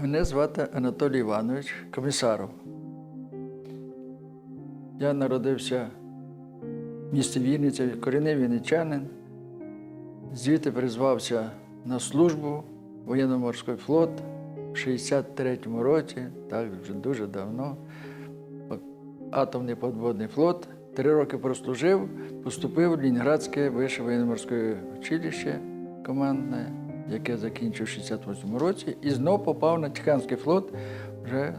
Мене звати Анатолій Іванович Комісаров. Я народився в місті Вінниця, корінний вінничанин. Звідти призвався на службу воєнно-морський флот в 63-му році, так вже дуже давно. Атомний подводний флот. Три роки прослужив, поступив в Лінінградське вище воєнно-морське училище командне, яке закінчив в 68-му році, і знов попав на Тиханський флот вже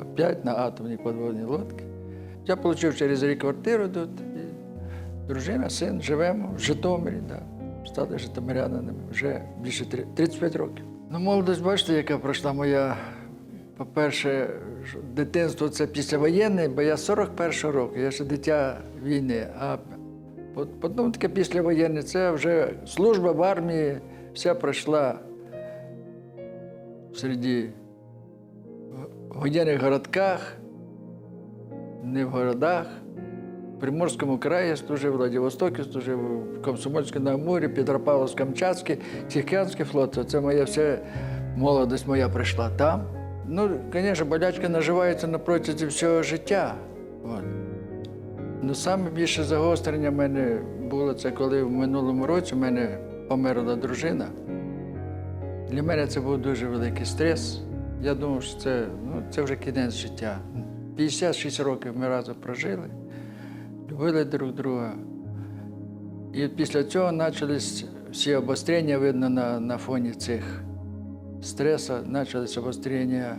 опять на атомні подводні лодки. Я отримав через рік квартиру тут. І дружина, син, живемо в Житомирі, да. стали житомирянинами вже більше 35 років. Ну, молодость, бачите, яка пройшла моя. По-перше, дитинство це післявоєнне, бо я 41-го року, я ще дитя війни. А по- потім таке післявоєнне це вже служба в армії, вся пройшла серед воєнних городках, не в городах. В Приморському краї служив, в Владивостокі служив, в Комсомольському на Амурі, Петропавловськ-Камчатський, Тихоокеанський флот. Це моя вся молодость моя прийшла там. Ну, звісно, болячка наживається на протязі всього життя. От. Ну, саме загострення в мене було це, коли в минулому році в мене померла дружина. Для мене це був дуже великий стрес. Я думав, що це, ну, це вже кінець життя. 56 років ми разом прожили, любили друг друга. І після цього почались всі обострення, видно, на, на фоні цих стресу, почалися обострення.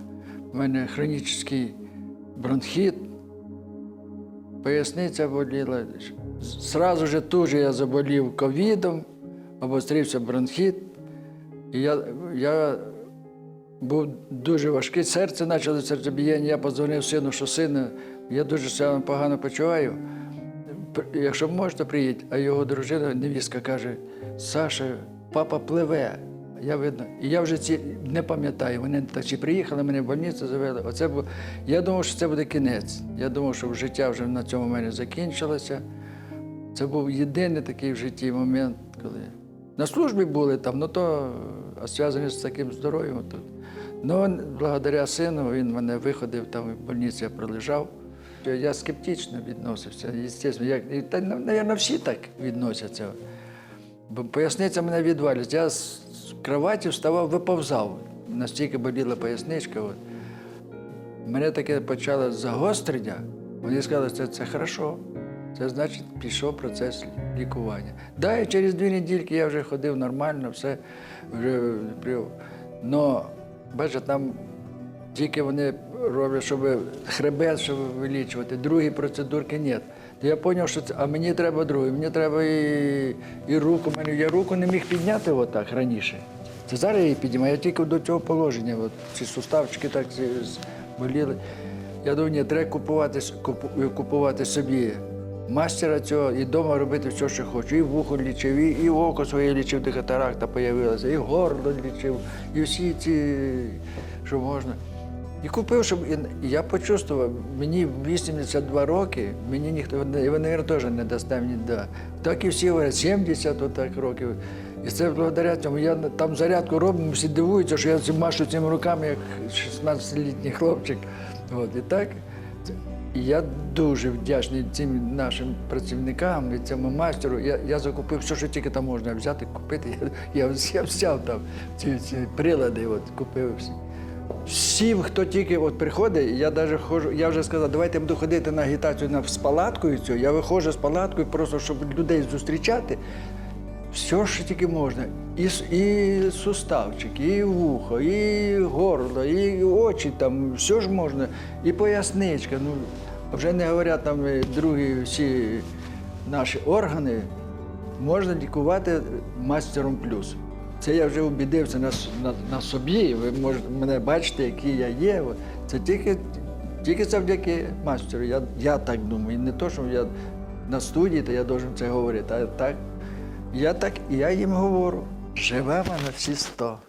У мене хронічний бронхіт, поясниця боліла. Зразу же тут же я заболів ковідом, обострився бронхіт. І я, я був дуже важкий, серце почало серцебіяння. Я подзвонив сину, що сину, я дуже себе погано почуваю. Якщо можете, приїдь. А його дружина, невістка, каже: Саша, папа пливе. Я видно. І я вже ці не пам'ятаю. Вони так чи приїхали, мене в больницю завели. Оце було. Я думав, що це буде кінець. Я думав, що життя вже на цьому в мене закінчилося. Це був єдиний такий в житті момент, коли на службі були там, ну то зв'язані з таким здоров'ям. Ну, благодаря сину, він мене виходив, там в больниці я пролежав. Я скептично відносився, звісно, як, і, та, мабуть, всі так відносяться. Бо поясниця мене відвалюється. Я з кроваті вставав, виповзав. Настільки боліла поясничка. От. Мене таке почало загострення. Вони сказали, що це, це хорошо. Це значить, пішов процес лікування. Да, і через дві недільки я вже ходив нормально, все вже прив. Но, бачите, там тільки вони роблять, щоб хребет, щоб вилічувати, другі процедурки ні. Я зрозумів, що це, а мені треба друге, мені треба і, і руку. Мені, я руку не міг підняти отак раніше. Це зараз я її підіймаю, я тільки до цього положення. От, ці суставчики так боліли. Я думаю, ні, треба купувати, купу- купувати собі мастера цього і вдома робити все, що хочу. І вухо лічив, і, і око своє лічив, де катаракта з'явилася, і горло лічив, і всі ці, що можна. І купив, щоб і я почувствував, мені 82 роки, мені ніхто, і ви, мабуть, теж не дасте мені да. Так і всі говорять, 70 отак років. І це благодаря цьому. Я там зарядку робимо, всі дивуються, що я машу цими руками, як 16-літній хлопчик. От, і так. Я дуже вдячний цим нашим працівникам і цьому майстеру. Я, я закупив все, що тільки там можна взяти, купити. Я, я, я взяв там ці, ці прилади, от, купив всі. Всі, хто тільки от приходить, я навіть ходжу, я вже сказав, давайте буду ходити на агітацію на, з палаткою. Цю. Я виходжу з палаткою, просто щоб людей зустрічати. Все, що тільки можна. І, і суставчик, і вухо, і горло, і очі там, все ж можна, і поясничка. Ну, вже не говорять там е, другі всі наші органи, можна лікувати мастером плюс. Це я вже убідився на, на, на собі. Ви можете мене бачите, який я є. Це тільки, тільки завдяки мастеру. Я, я так думаю. І не то, що я на студії, то я должен це говорити. А так, я так, я їм говорю. Живемо на всі сто.